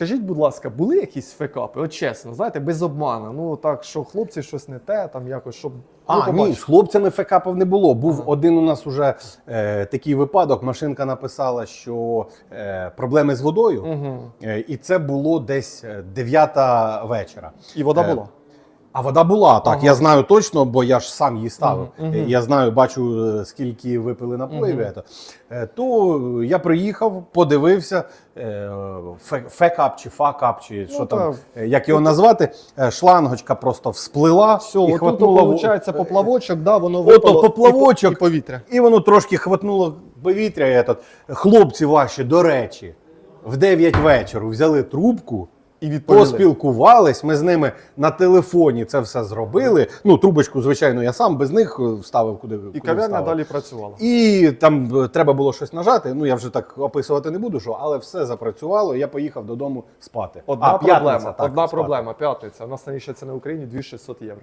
скажіть, будь ласка, були якісь фекапи? От чесно, знаєте, без обману. Ну так, що хлопці щось не те, там якось, щоб. А, ну, ні, побачиш. з хлопцями фекапів не було. Був Ага. один у нас уже е, такий випадок. Машинка написала, що е, проблеми з водою, Мгм. е, і це було десь е, 9 вечора. І вода Е, була. А вода була так. Ага. Я знаю точно, бо я ж сам її ставив. Е, Я знаю, бачу, е, скільки випили напоїв. Е, То я приїхав, подивився. е, Фекап чи факап, чи що Ну, там, е, як його назвати. Е, Шлангочка просто всплила Все, і отут хватнула. виходить поплавочок, да, воно Ото випало, поплавочок. і, по- і повітря. І воно трошки хватнуло повітря. Этот. Хлопці ваші, до речі, в 9 вечора взяли трубку. І відповіли. Поспілкувались, ми з ними на телефоні це все зробили. Ну, трубочку, звичайно, я сам без них ставив, вставив куди. І куди кав'ярня вставив. далі працювала. І там е, треба було щось нажати. Ну я вже так описувати не буду, що, але все запрацювало. Я поїхав додому спати. Одна А, п'ятниця, проблема, так, одна спати. проблема, п'ятниця. У нас найнижча це на Україні 2600 євро.